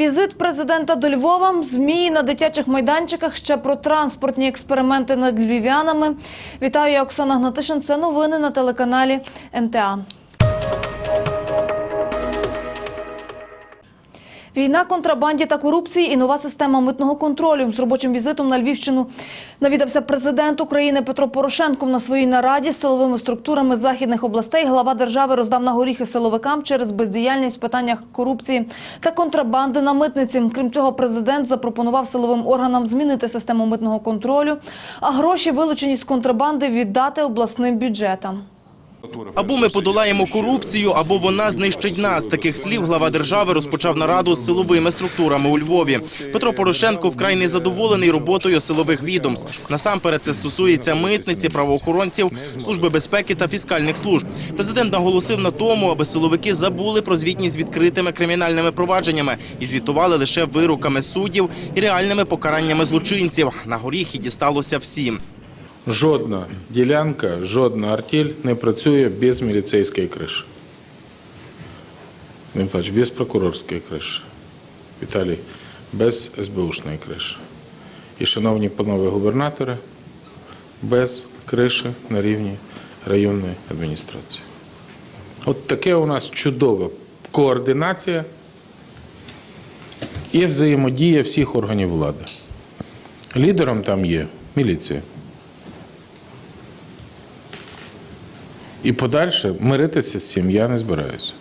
Візит президента до Львова, змії на дитячих майданчиках, ще про транспортні експерименти над львів'янами. Вітаю, я Оксана Гнатишин. Це новини на телеканалі НТА. Війна контрабанді та корупції і нова система митного контролю. З робочим візитом на Львівщину навідався президент України Петро Порошенко на своїй нараді з силовими структурами західних областей. Глава держави роздав на горіхи силовикам через бездіяльність в питаннях корупції та контрабанди на митниці. Крім цього, президент запропонував силовим органам змінити систему митного контролю, а гроші, вилучені з контрабанди, віддати обласним бюджетам. Або ми подолаємо корупцію, або вона знищить нас. Таких слів глава держави розпочав нараду з силовими структурами у Львові. Петро Порошенко вкрай незадоволений роботою силових відомств. Насамперед це стосується митниці, правоохоронців, служби безпеки та фіскальних служб. Президент наголосив на тому, аби силовики забули про звітність з відкритими кримінальними провадженнями і звітували лише вироками суддів і реальними покараннями злочинців. На горіхи дісталося всім. Жодна ділянка, жодна артель не працює без міліцейської криші. Не плач, без прокурорської криші. Віталій, без СБУшної криші. І, шановні панове губернатори, без криші на рівні районної адміністрації. От таке у нас чудова координація і взаємодія всіх органів влади. Лідером там є міліція. І подальше миритися з цим я не збираюся.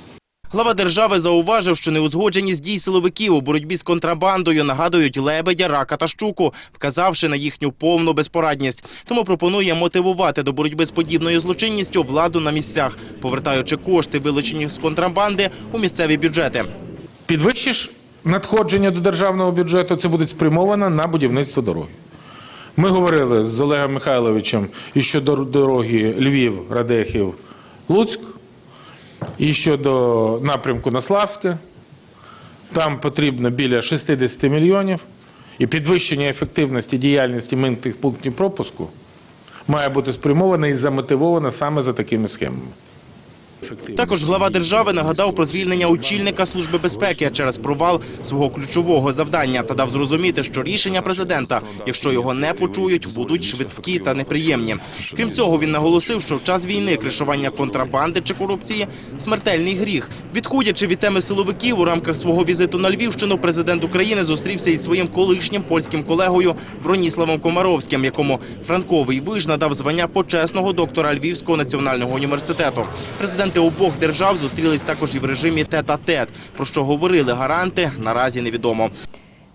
Глава держави зауважив, що неузгодженість дій силовиків у боротьбі з контрабандою нагадують лебедя, рака та щуку, вказавши на їхню повну безпорадність. Тому пропонує мотивувати до боротьби з подібною злочинністю владу на місцях, повертаючи кошти, вилучені з контрабанди, у місцеві бюджети. Підвищиш надходження до державного бюджету, це буде спрямовано на будівництво дороги. Ми говорили з Олегом Михайловичем і щодо дороги Львів, Радехів, Луцьк, і щодо напрямку на Славське. Там потрібно біля 60 мільйонів. І підвищення ефективності діяльності митних пунктів пропуску має бути спрямоване і замотивоване саме за такими схемами. Також глава держави нагадав про звільнення очільника служби безпеки через провал свого ключового завдання та дав зрозуміти, що рішення президента, якщо його не почують, будуть швидкі та неприємні. Крім цього, він наголосив, що в час війни кришування контрабанди чи корупції смертельний гріх. Відходячи від теми силовиків, у рамках свого візиту на Львівщину, президент України зустрівся із своїм колишнім польським колегою Броніславом Комаровським, якому Франковий виж надав звання почесного доктора Львівського національного університету. Президенти обох держав зустрілись також і в режимі тет-а-тет. Про що говорили гаранти, наразі невідомо.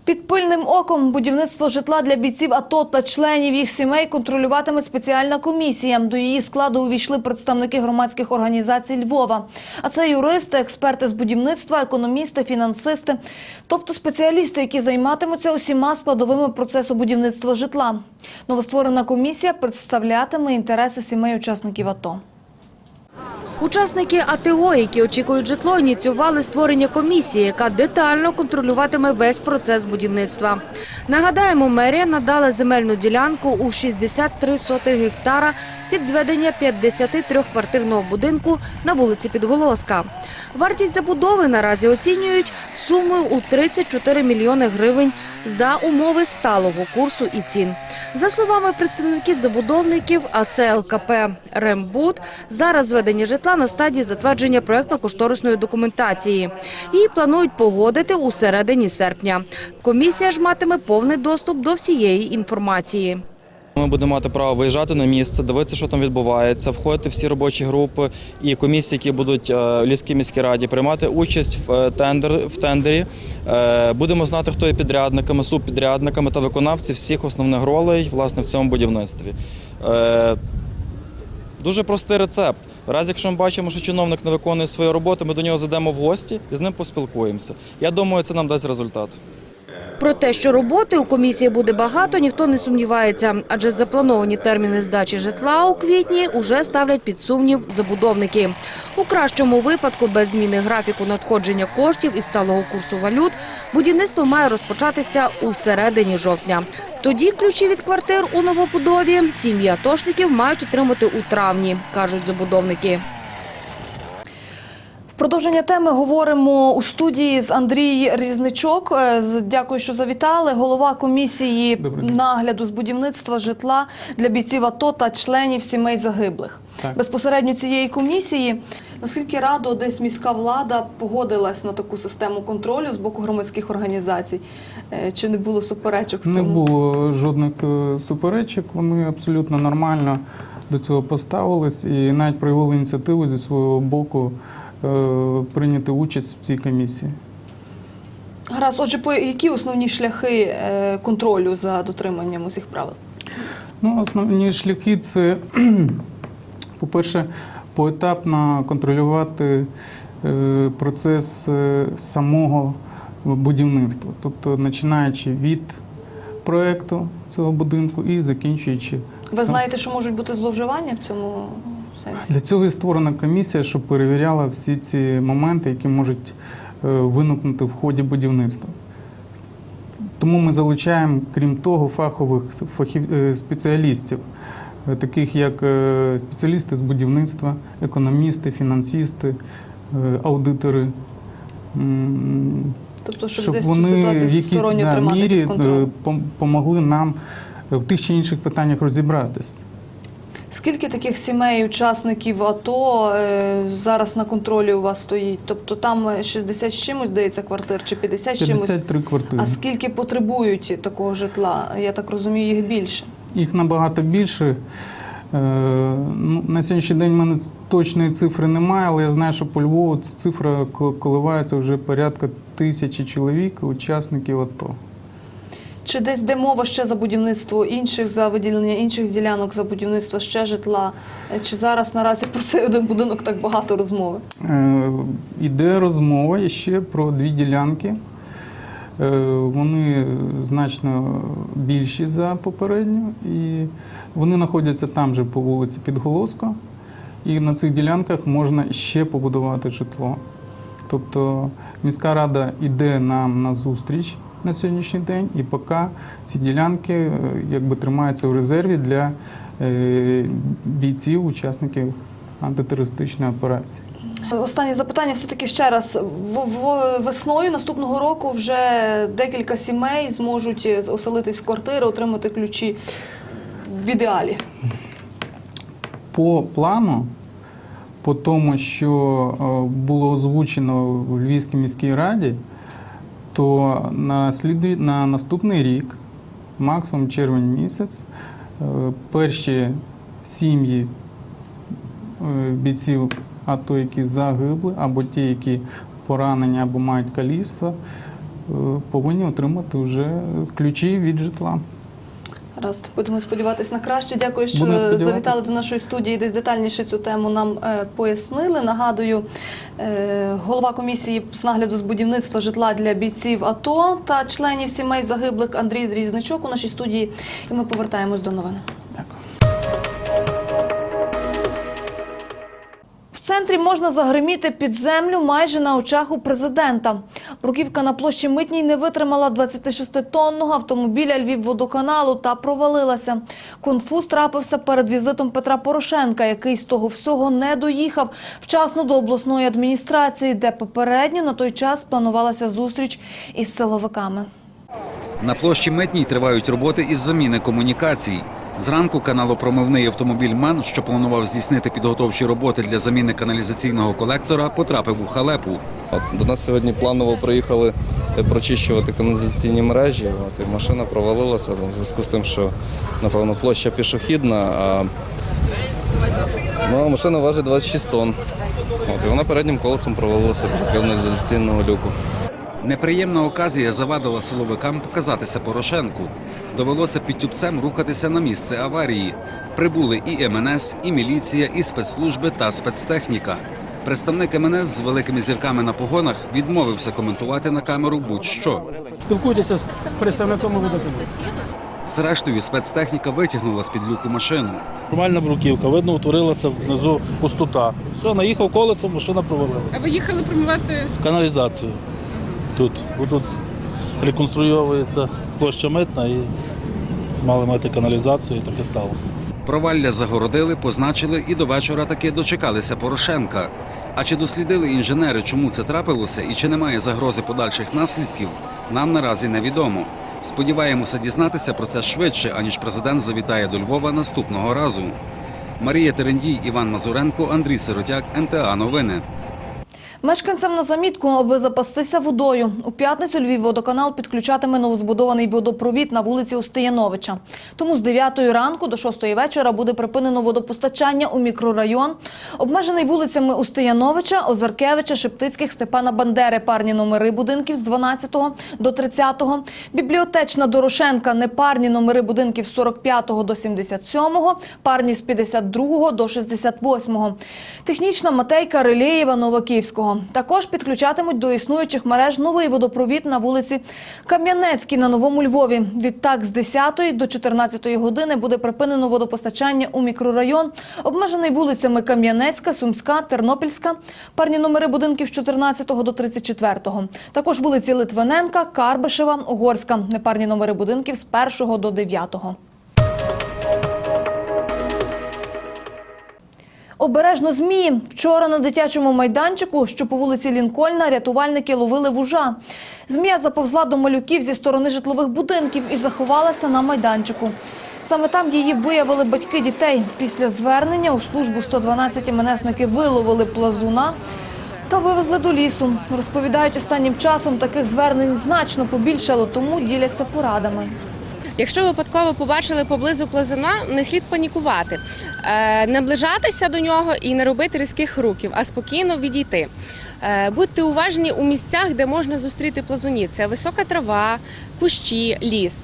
Під пильним оком будівництво житла для бійців АТО та членів їх сімей контролюватиме спеціальна комісія. До її складу увійшли представники громадських організацій Львова. А це юристи, експерти з будівництва, економісти, фінансисти, тобто спеціалісти, які займатимуться усіма складовими процесу будівництва житла. Новостворена комісія представлятиме інтереси сімей учасників АТО. Учасники АТО, які очікують житло, ініціювали створення комісії, яка детально контролюватиме весь процес будівництва. Нагадаємо, мерія надала земельну ділянку у 63 сотих гектара під зведення 53-квартирного будинку на вулиці Підголоска. Вартість забудови наразі оцінюють сумою у 34 мільйони гривень за умови сталого курсу і цін. За словами представників забудовників, а це ЛКП «Рембуд», зараз зведення житла на стадії затвердження проєктно-кошторисної документації. Її планують погодити у середині серпня. Комісія ж матиме повний доступ до всієї інформації. Ми будемо мати право виїжджати на місце, дивитися, що там відбувається, входити в всі робочі групи і комісії, які будуть е, в Львівській міській раді, приймати участь в е, тендер в тендері. Е, Будемо знати, хто є підрядниками, субпідрядниками та виконавці всіх основних ролей власне в цьому будівництві. Дуже простий рецепт. В разі, якщо ми бачимо, що чиновник не виконує свою роботу, ми до нього зайдемо в гості і з ним поспілкуємося. Я думаю, це нам дасть результат. Про те, що роботи у комісії буде багато, ніхто не сумнівається, адже заплановані терміни здачі житла у квітні уже ставлять під сумнів забудовники. У кращому випадку, без зміни графіку надходження коштів і сталого курсу валют, будівництво має розпочатися у середині жовтня. Тоді ключі від квартир у новобудові сім'ї атошників мають отримати у травні, кажуть забудовники. Продовження теми говоримо у студії з Андрій Різничок. Е, Дякую, що завітали. Голова комісії нагляду з будівництва житла для бійців АТО та членів сімей загиблих. Так. Безпосередньо цієї комісії. Наскільки радо десь міська влада погодилась на таку систему контролю з боку громадських організацій? Е, Чи не було суперечок в Не було жодних е, суперечок. Вони абсолютно нормально до цього поставились і навіть проявили ініціативу зі свого боку прийняти участь в цій комісії. Гаразд, отже, по які основні шляхи е, контролю за дотриманням усіх правил? Ну, основні шляхи це, по-перше, поетапно контролювати е, процес е, самого будівництва, тобто починаючи від проекту цього будинку і закінчуючи. Ви знаєте, що можуть бути зловживання в цьому сенсі? Для цього і створена комісія, щоб перевіряла всі ці моменти, які можуть е, виникнути в ході будівництва. Тому ми залучаємо, крім того, фахових фахів, е, спеціалістів, е, таких як спеціалісти з будівництва, економісти, фінансисти, е, аудитори. Тобто, щоб, щоб вони в якійсь да, мірі під контролем. е, пом- помогли нам в тих чи інших питаннях розібратись. Скільки таких сімей, учасників АТО е, зараз на контролі у вас стоїть? Тобто там е, 60 з чимось, здається, квартир, чи 50 з чимось? 53 квартири. А скільки потребують такого житла? Я так розумію, їх більше. Їх набагато більше. Е, ну, на сьогоднішній день в мене точної цифри немає, але я знаю, що по Львову ця цифра коливається вже порядка тисячі чоловік, учасників АТО. Чи десь де мова ще за будівництво інших, за виділення інших ділянок за будівництво ще житла? Е, Чи зараз наразі про цей один будинок так багато розмови? Е, Іде розмова ще про дві ділянки. Е, Вони значно більші за попередню, і вони знаходяться там же по вулиці Підголоска. І на цих ділянках можна ще побудувати житло. Тобто міська рада йде нам на зустріч на сьогоднішній день, і поки ці ділянки е, якби тримаються в резерві для е, бійців, учасників антитерористичної операції. Останнє запитання все-таки ще раз. В, в- весною наступного року вже декілька сімей зможуть е, оселитись в квартири, отримати ключі в ідеалі. По плану, по тому, що було озвучено в Львівській міській раді, то на, сліди на наступний рік, максимум червень місяць, е, перші сім'ї е, бійців АТО, які загибли, або ті, які поранені, або мають каліцтва, е, повинні отримати вже ключі від житла. Раз будемо сподіватися на краще. Дякую, що завітали до нашої студії. Десь детальніше цю тему нам е, пояснили. Нагадую, е, голова комісії з нагляду з будівництва житла для бійців АТО та членів сімей загиблих Андрій Різничок у нашій студії. І ми повертаємось до новин. Центрі можна загриміти під землю майже на очах у президента. Бруківка на площі Митній не витримала 26-тонного автомобіля Львівводоканалу та провалилася. Конфуз трапився перед візитом Петра Порошенка, який з того всього не доїхав вчасно до обласної адміністрації, де попередньо на той час планувалася зустріч із силовиками. На площі Митній тривають роботи із заміни комунікацій. Зранку каналопромивний автомобіль МАН, що планував здійснити підготовчі роботи для заміни каналізаційного колектора, потрапив у халепу. До нас сьогодні планово приїхали е, прочищувати каналізаційні мережі. І машина провалилася в зв'язку з тим, що напевно площа пішохідна, а ну, машина важить 26 тонн. От, і вона переднім колесом провалилася до каналізаційного люку. Неприємна оказія завадила силовикам показатися Порошенку. Довелося під тюбцем рухатися на місце аварії. Прибули і МНС, і міліція, і спецслужби та спецтехніка. Представник МНС з великими зірками на погонах відмовився коментувати на камеру будь-що. Спілкуйтеся з представником водоканалу. Зрештою, спецтехніка витягнула з під люку машину. Нормальна бруківка, видно, утворилася внизу пустота. Все, наїхав колесом, машина А провалилася. ви їхали промивати Каналізацію тут, тут реконструйовується площа митна і мали мати каналізацію, і таке сталося. Провалля загородили, позначили і до вечора таки дочекалися Порошенка. А чи дослідили інженери, чому це трапилося і чи немає загрози подальших наслідків, нам наразі невідомо. Сподіваємося дізнатися про це швидше, аніж президент завітає до Львова наступного разу. Марія Терендій, Іван Мазуренко, Андрій Сиротяк, НТА Новини. Мешканцям на замітку, аби запастися водою. У п'ятницю Львівводоканал підключатиме новозбудований водопровід на вулиці Устияновича. Тому з 9 ранку до 6 вечора буде припинено водопостачання у мікрорайон, обмежений вулицями Устияновича, Озаркевича, Шептицьких, Степана Бандери, парні номери будинків з 12 до 30, бібліотечна Дорошенка, непарні номери будинків з 45 до 77, парні з 52 до 68, технічна Матейка, Релєєва, Також підключатимуть до існуючих мереж новий водопровід на вулиці Кам'янецькій на Новому Львові. Відтак з 10 до 14 години буде припинено водопостачання у мікрорайон, обмежений вулицями Кам'янецька, Сумська, Тернопільська, парні номери будинків з 14 до 34. Також вулиці Литвиненка, Карбишева, Угорська, непарні номери будинків з 1 до 9. Обережно змії. Вчора на дитячому майданчику, що по вулиці Лінкольна, рятувальники ловили вужа. Змія заповзла до малюків зі сторони житлових будинків і заховалася на майданчику. Саме там її виявили батьки дітей. Після звернення у службу 112 МНСники виловили плазуна та вивезли до лісу. Розповідають, останнім часом таких звернень значно побільшало, тому діляться порадами. Якщо випадково побачили поблизу плазуна, не слід панікувати, Е, наближатися до нього і не робити різких руків, а спокійно відійти. Е, Будьте уважні у місцях, де можна зустріти плазунів. Це висока трава, кущі, ліс.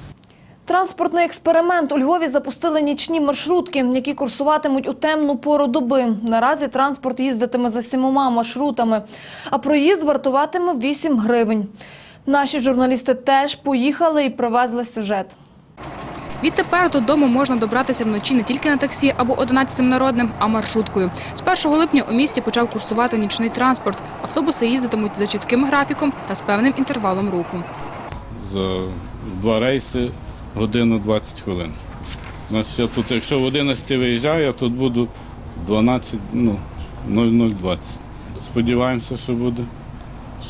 Транспортний експеримент у Львові запустили нічні маршрутки, які курсуватимуть у темну пору доби. Наразі транспорт їздитиме за сімома маршрутами, а проїзд вартуватиме 8 гривень. Наші журналісти теж поїхали і привезли сюжет. Відтепер додому можна добратися вночі не тільки на таксі або 11 народним, а маршруткою. З 1 липня у місті почав курсувати нічний транспорт. Автобуси їздитимуть за чітким графіком та з певним інтервалом руху. за два рейси годину 20 хвилин. Значить, я тут, якщо в 11 виїжджаю, я тут буду 12, ну, 0020. Сподіваємося, що буде,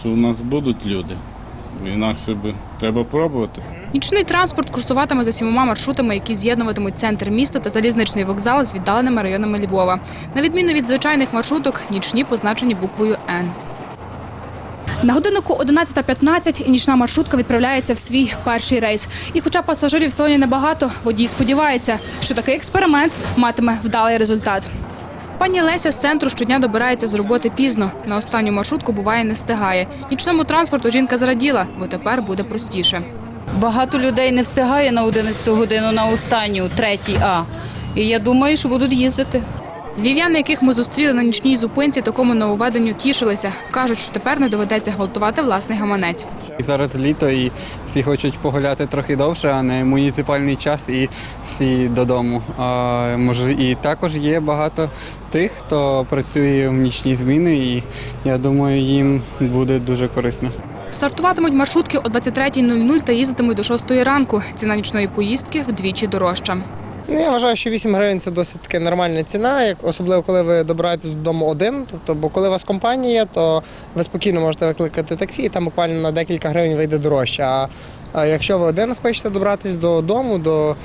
що у нас будуть люди. Інакше би треба пробувати. Нічний транспорт курсуватиме за сімома маршрутами, які з'єднуватимуть центр міста та залізничний вокзал з віддаленими районами Львова. На відміну від звичайних маршруток, нічні позначені буквою Н. На годиннику 11.15 і нічна маршрутка відправляється в свій перший рейс. І хоча пасажирів в салоні небагато, водій сподівається, що такий експеримент матиме вдалий результат. Пані Леся з центру щодня добирається з роботи пізно. На останню маршрутку буває не стигає. Нічному транспорту жінка зраділа, бо тепер буде простіше. Багато людей не встигає на 11 годину на останню, третій А. І я думаю, що будуть їздити. Львів'яни, яких ми зустріли на нічній зупинці, такому нововведенню тішилися. Кажуть, що тепер не доведеться гвалтувати власний гаманець. Зараз літо і всі хочуть погуляти трохи довше, а не муніципальний час і всі додому. А, може, і також є багато тих, хто працює в нічні зміни, і я думаю, їм буде дуже корисно. Стартуватимуть маршрутки о 23.00 та їздитимуть до 6 ранку. Ціна нічної поїздки вдвічі дорожча. Ну, я вважаю, що 8 гривень це досить таки нормальна ціна, особливо коли ви добираєтесь додому один. Тобто, бо коли у вас компанія, то ви спокійно можете викликати таксі, і там буквально на декілька гривень вийде дорожче. А, а якщо ви один хочете добратись додому, до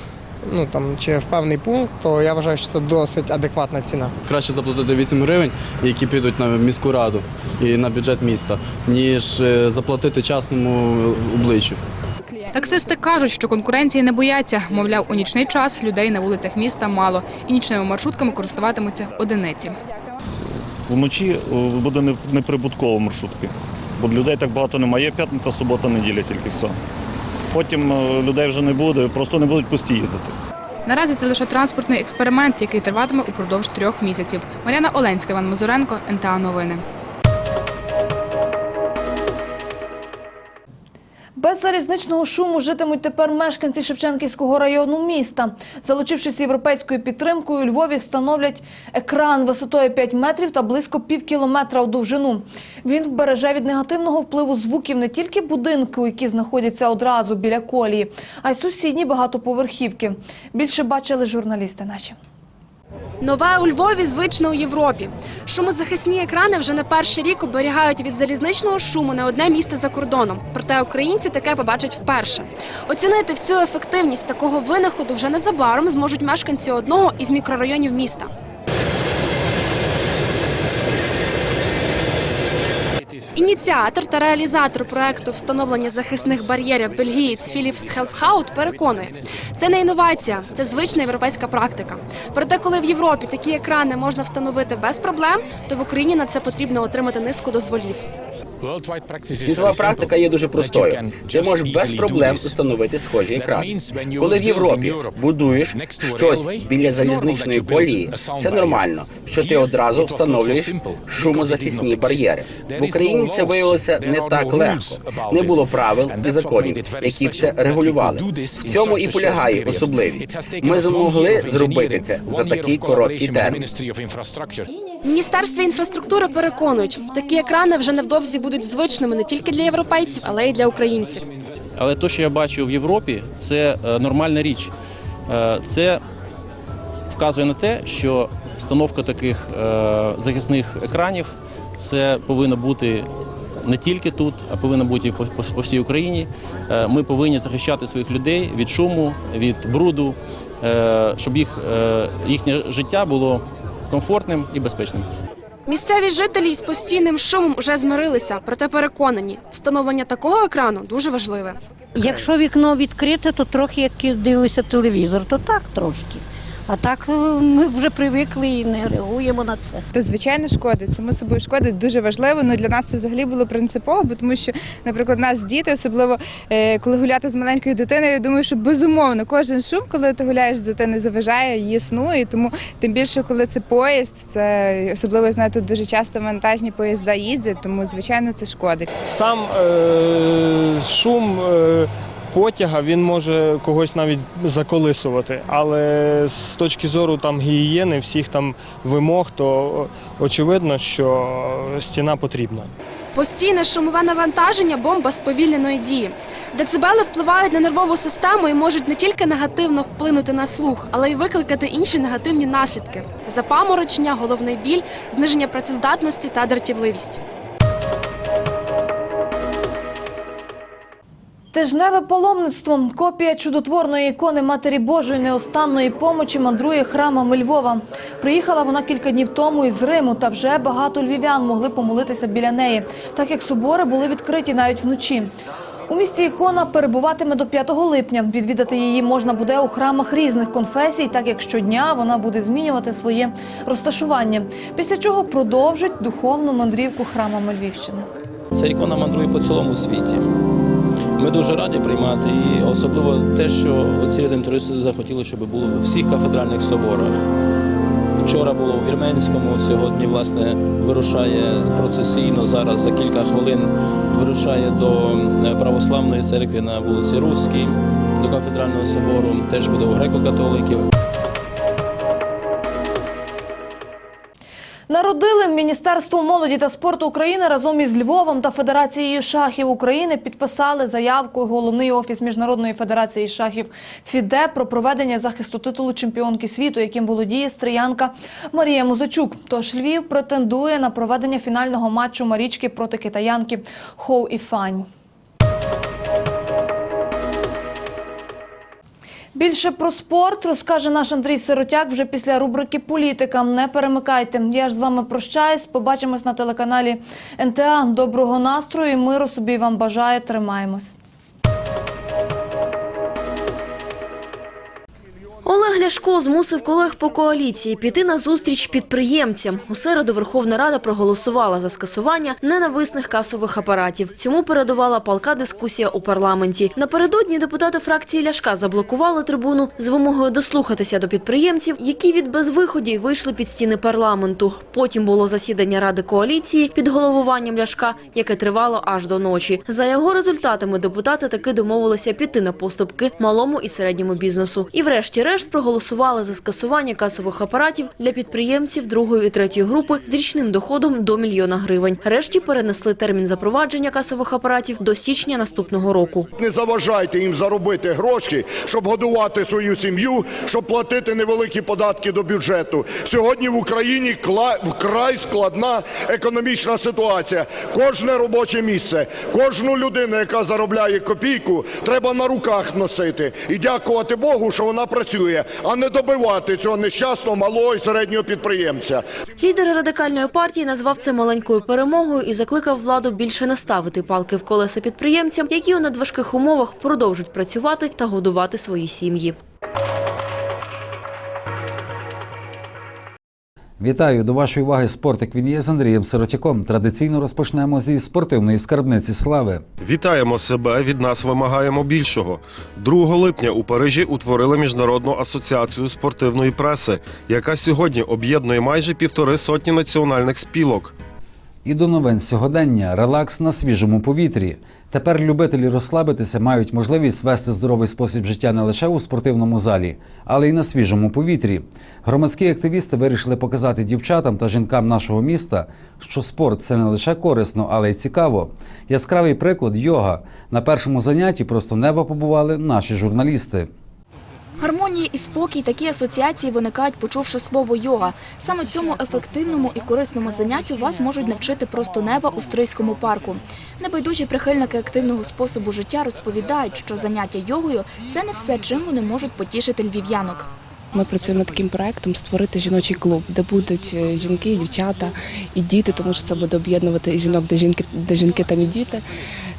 ну там чи в певний пункт, то я вважаю, що це досить адекватна ціна. Краще заплатити 8 гривень, які підуть на міську раду і на бюджет міста, ніж е, заплатити частному обличчю. Таксисти кажуть, що конкуренції не бояться. Мовляв, у нічний час людей на вулицях міста мало, і нічними маршрутками користуватимуться одиниці. Вночі буде неприбутково маршрутки, бо людей так багато немає. П'ятниця, субота, неділя тільки все. Потім е, людей вже не буде, просто не будуть пусті їздити. Наразі це лише транспортний експеримент, який триватиме упродовж трьох місяців. Мар'яна Оленська, Іван Мазуренко, НТА Новини. Без залізничного шуму житимуть тепер мешканці Шевченківського району міста. Залучившись європейською підтримкою, у Львові встановлять екран висотою 5 метрів та близько пів кілометра у довжину. Він вбереже від негативного впливу звуків не тільки будинки, які знаходяться одразу біля колії, а й сусідні багатоповерхівки. Більше бачили журналісти наші. Нове у Львові звично у Європі. Шумозахисні екрани вже не перший рік оберігають від залізничного шуму не одне місце за кордоном. Проте українці таке побачать вперше. Оцінити всю ефективність такого винаходу вже незабаром зможуть мешканці одного із мікрорайонів міста. Ініціатор та реалізатор проекту встановлення захисних бар'єрів бельгієць Філіпс Хелфхаут переконує, це не інновація, це звична європейська практика. Проте, коли в Європі такі екрани можна встановити без проблем, то в Україні на це потрібно отримати низку дозволів. Світова практика є дуже простою. Ти можеш без проблем встановити схожі екрани. Коли в Європі будуєш щось біля залізничної колії, це нормально, що ти одразу встановлюєш шумозахисні бар'єри. В Україні це виявилося не так легко. Не було правил і законів, які б це регулювали. В цьому і полягає особливість. Ми змогли зробити це за такий короткий термін. В Міністерстві інфраструктури переконують, такі екрани вже невдовзі будуть звичними не тільки для європейців, але й для українців. Але те, що я бачу в Європі, це е, нормальна річ. Е, Це вказує на те, що встановка таких е, захисних екранів це повинно бути не тільки тут, а повинно бути по, по, всій Україні. Ми повинні захищати своїх людей від шуму, від бруду, щоб їх, їхнє життя було комфортним і безпечним. Місцеві жителі із постійним шумом вже змирилися, проте переконані, встановлення такого екрану дуже важливе. Якщо вікно відкрите, то трохи як дивлюся телевізор, то так трошки. А так е, ми вже привикли і не реагуємо на це. Та звичайно шкодить. Само собою шкодить дуже важливо. Ну для нас це взагалі було принципово, бо тому що, наприклад, нас діти, особливо е, коли гуляти з маленькою дитиною, я думаю, що безумовно кожен шум, коли ти гуляєш з дитиною, заважає її сну. І тому тим більше, коли це поїзд, це особливо я знаю, тут дуже часто вантажні поїзда їздять, тому звичайно це шкодить. Сам е, шум е, потяга він може когось навіть заколисувати, але з точки зору там гігієни, всіх там вимог, то очевидно, що стіна потрібна. Постійне шумове навантаження бомба сповільненої дії. Децибели впливають на нервову систему і можуть не тільки негативно вплинути на слух, але й викликати інші негативні наслідки: запаморочення, головний біль, зниження працездатності та дратівливість. Тижневе паломництво. Копія чудотворної ікони Матері Божої неостанної помочі мандрує храмами Львова. Приїхала вона кілька днів тому із Риму, та вже багато львів'ян могли помолитися біля неї, так як собори були відкриті навіть вночі. У місті ікона перебуватиме до 5 липня. Відвідати її можна буде у храмах різних конфесій, так як щодня вона буде змінювати своє розташування. Після чого продовжить духовну мандрівку храмами Львівщини. Ця ікона мандрує по цілому світі. Ми дуже раді приймати її, особливо те, що оці редемтористи захотіли, щоб було у всіх кафедральних соборах. Вчора було у Вірменському, сьогодні, власне, вирушає процесійно. Зараз за кілька хвилин вирушає до е, православної церкви на вулиці Руській, до кафедрального собору, теж буде у греко-католиків. Народили Міністерство молоді та спорту України разом із Львовом та Федерацією шахів України підписали заявку головний офіс Міжнародної федерації шахів ФІДЕ про проведення захисту титулу чемпіонки світу, яким володіє стріянка Марія Музичук. Тож Львів претендує на проведення фінального матчу Марічки проти китаянки Хоу Іфань. Більше про спорт розкаже наш Андрій Сиротяк вже після рубрики Політика. Не перемикайте. Я ж з вами прощаюсь. Побачимось на телеканалі НТА. Доброго настрою, і миру собі вам бажаю. Тримаємось. Олег Ляшко змусив колег по коаліції піти на зустріч підприємцям. У середу Верховна Рада проголосувала за скасування ненависних касових апаратів. Цьому передувала палка дискусія у парламенті. Напередодні депутати фракції Ляшка заблокували трибуну з вимогою дослухатися до підприємців, які від безвиході вийшли під стіни парламенту. Потім було засідання ради коаліції під головуванням Ляшка, яке тривало аж до ночі. За його результатами депутати таки домовилися піти на поступки малому і середньому бізнесу. І врешті Врешті проголосували за скасування касових апаратів для підприємців другої і третьої групи з річним доходом до мільйона гривень. Решті перенесли термін запровадження касових апаратів до січня наступного року. Не заважайте їм заробити гроші, щоб годувати свою сім'ю, щоб платити невеликі податки до бюджету. Сьогодні в Україні вкрай складна економічна ситуація. Кожне робоче місце, кожну людину, яка заробляє копійку, треба на руках носити і дякувати Богу, що вона працює, а не добивати цього нещасного малого і середнього підприємця. Лідер радикальної партії назвав це маленькою перемогою і закликав владу більше не ставити палки в колеса підприємцям, які у надважких умовах продовжують працювати та годувати свої сім'ї. Вітаю до вашої уваги спортик він є з Андрієм Сиротяком. Традиційно розпочнемо зі спортивної скарбниці слави. Вітаємо себе. Від нас вимагаємо більшого. 2 липня у Парижі утворили міжнародну асоціацію спортивної преси, яка сьогодні об'єднує майже півтори сотні національних спілок. І до новин сьогодення релакс на свіжому повітрі. Тепер любителі розслабитися мають можливість вести здоровий спосіб життя не лише у спортивному залі, але й на свіжому повітрі. Громадські активісти вирішили показати дівчатам та жінкам нашого міста, що спорт це не лише корисно, але й цікаво. Яскравий приклад йога. На першому занятті просто неба побували наші журналісти. І спокій такі асоціації виникають, почувши слово йога. Саме цьому ефективному і корисному заняттю вас можуть навчити просто неба у Стрийському парку. Небайдужі прихильники активного способу життя розповідають, що заняття йогою це не все, чим вони можуть потішити львів'янок. Ми працюємо над таким проектом створити жіночий клуб, де будуть е, жінки, дівчата і діти, тому що це буде об'єднувати і жінок, де жінки, де жінки там і діти.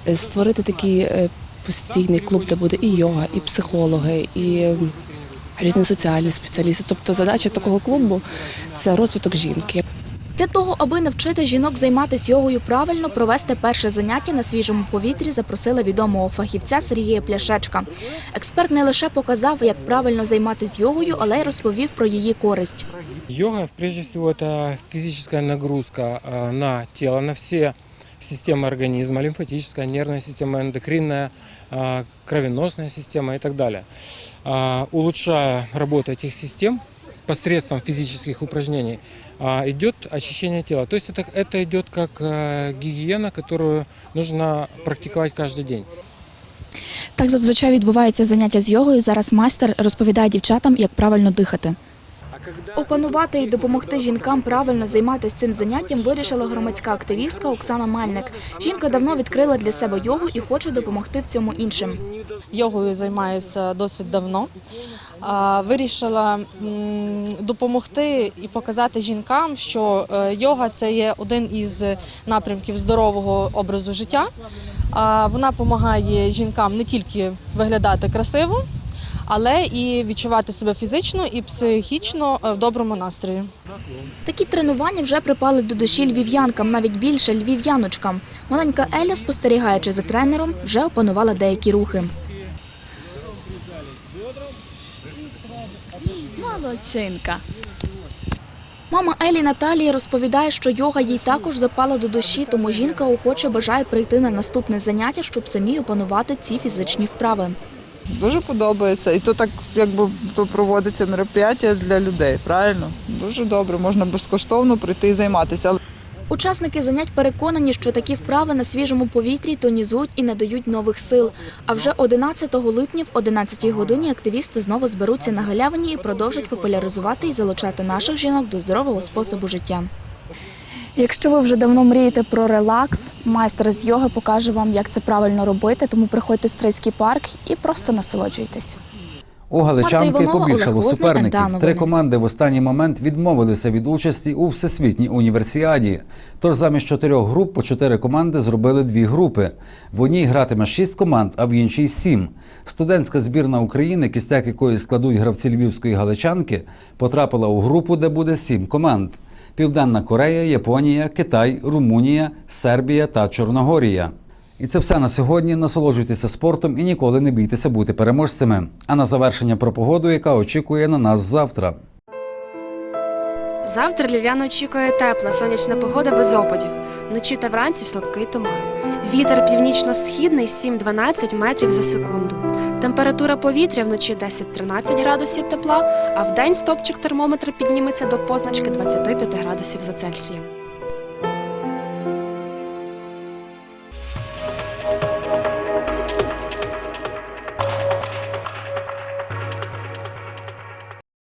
Е, Створити такий е, постійний клуб, де буде і йога, і психологи, і різні соціальні спеціалісти. Тобто задача такого клубу це розвиток жінки. Для того, аби навчити жінок займатися йогою правильно, провести перше заняття на свіжому повітрі запросили відомого фахівця Сергія Пляшечка. Експерт не лише показав, як правильно займатися йогою, але й розповів про її користь. Йога, прежде всего, это физическая нагрузка на тело, на все системы организма, лимфатическая, нервная система, эндокринная, а, кровеносная система и так далее. А, Улучшая работу этих систем посредством физических упражнений, а, идет очищение тела. То есть это, это идет как а, гигиена, которую нужно практиковать каждый день. Так зазвичай відбувається заняття з йогою. Зараз майстер розповідає дівчатам, як правильно дихати. Опанувати і допомогти жінкам правильно займатися цим заняттям вирішила громадська активістка Оксана Мальник. Жінка давно відкрила для себе йогу і хоче допомогти в цьому іншим. Йогою займаюся досить давно. Вирішила допомогти і показати жінкам, що е, йога це є один із напрямків здорового образу життя. Вона допомагає жінкам не тільки виглядати красиво, але і відчувати себе фізично і психічно е, в доброму настрої. Такі тренування вже припали до душі львів'янкам, навіть більше львів'яночкам. Маленька Еля, спостерігаючи за тренером, вже опанувала деякі рухи. Молодчинка. Мама Елі Наталії розповідає, що йога їй також запала до душі, тому жінка охоче бажає прийти на наступне заняття, щоб самі опанувати ці фізичні вправи. Дуже подобається. І то так якби то проводиться мероприятие для людей, правильно? Дуже добре, можна безкоштовно прийти і займатися. Учасники занять переконані, що такі вправи на свіжому повітрі тонізують і надають нових сил. А вже 11 липня в 11 годині активісти знову зберуться на галявині і продовжать популяризувати і залучати наших жінок до здорового способу життя. Якщо ви вже давно мрієте про релакс, майстер з йоги покаже вам, як це правильно робити, тому приходьте в Стрийський парк і просто насолоджуйтесь. У галичанки побільшало суперників. Три команди в останній момент відмовилися від участі у всесвітній універсіаді. Тож замість чотирьох груп по чотири команди зробили дві групи. В одній гратиме шість команд, а в іншій сім. Студентська збірна України, кістяк якої складуть гравці львівської галичанки, потрапила у групу, де буде сім команд: Південна Корея, Японія, Китай, Румунія, Сербія та Чорногорія. І це все на сьогодні. Насолоджуйтеся спортом і ніколи не бійтеся бути переможцями. А на завершення про погоду, яка очікує на нас завтра. Завтра львів'ян очікує тепла, сонячна погода без опадів. Вночі та вранці слабкий туман. Вітер північно-східний 7-12 метрів за секунду. Температура повітря вночі 10-13 градусів тепла, а вдень стопчик термометра підніметься до позначки 25 градусів за Цельсієм.